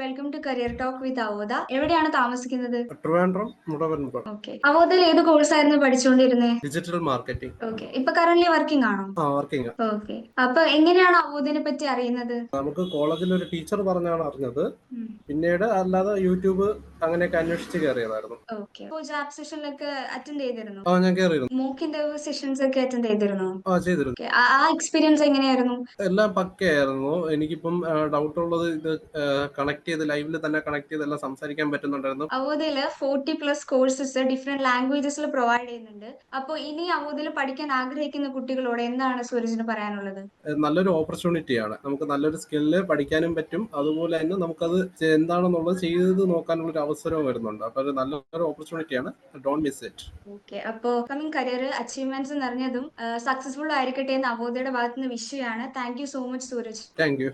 Welcome to career talk with Avodha എവിടെയാണ് താമസിക്കുന്നത്? Trivandrum Mudavanpuram okay അവോദയിൽ ഏത് കോഴ്സ് ആയിരുന്നു പഠിച്ചുകൊണ്ടിരുന്നത് ഡിജിറ്റൽ മാർക്കറ്റിംഗ് ഓക്കെ ഇപ്പൊ കറന്റ് വർക്കിംഗ് ആണോ? ആ വർക്കിംഗ് ഓക്കെ അപ്പൊ എങ്ങനെയാണ് അവോദിനെ പറ്റി അറിയുന്നത്? നമുക്ക് കോളേജിൽ ഒരു ടീച്ചർ പറഞ്ഞാണ് അറിഞ്ഞത്. പിന്നീട് അല്ലാതെ യൂട്യൂബ് അങ്ങനെയൊക്കെ അന്വേഷിച്ച് കയറിയതായിരുന്നു ജാബ് സെഷനിലൊക്കെ അറ്റൻഡ് ചെയ്തിരുന്നു? ആ ഞാൻ കയറിയിരുന്നു മോക്ക് ഇന്റർവ്യൂ സെഷൻസ് ഒക്കെ അറ്റൻഡ് ചെയ്തിരുന്നു? ആ ചെയ്തിരുന്നു. ആ- എക്സ്പീരിയൻസ് എങ്ങനെയായിരുന്നു? എല്ലാം പക്കയായിരുന്നു. എനിക്കിപ്പം ഡൗട്ട് ഉള്ളത് ഇത് കണക്ട് ചെയ്ത് ലൈവിൽ തന്നെ കണക്ട് ചെയ്ത് എല്ലാം സംസാരിക്കാൻ പറ്റുന്നുണ്ടായിരുന്നു. അവധിയിൽ ഫോർട്ടി പ്ലസ് കോഴ്സസ് ഡിഫറെന്റ് ലാംഗ്വേജസിൽ പ്രൊവൈഡ് ചെയ്യുന്നുണ്ട്. അപ്പൊ ഇനി അവധിൽ പഠിക്കാൻ ആഗ്രഹിക്കുന്ന കുട്ടികളോട് എന്താണ് സൂരജിന് പറയാനുള്ളത്? നല്ലൊരു ഓപ്പർച്യൂണിറ്റിയാണ് നമുക്ക് നല്ലൊരു സ്കില്ല് പഠിക്കാനും പറ്റും. അതുപോലെ തന്നെ നമുക്കത് എന്താണെന്നുള്ളത് ചെയ്ത് നോക്കാനുള്ള ഒരു അവസരവും വരുന്നുണ്ട്. അപ്പൊ നല്ലൊരു ഓപ്പർച്യൂണിറ്റിയാണ് ഡോണ്ട് മിസ് ഇറ്റ് ഓക്കെ അപ്പോ കമ്മിങ് കരിയർ അച്ചീവ്മെന്റ്സ് നിറഞ്ഞതും സക്സസ്ഫുൾ ആയിരിക്കട്ടെ എന്ന് അവോദയുടെ ഭാഗത്തുനിന്ന് വിഷയമാണ് thank you so much Suraj thank you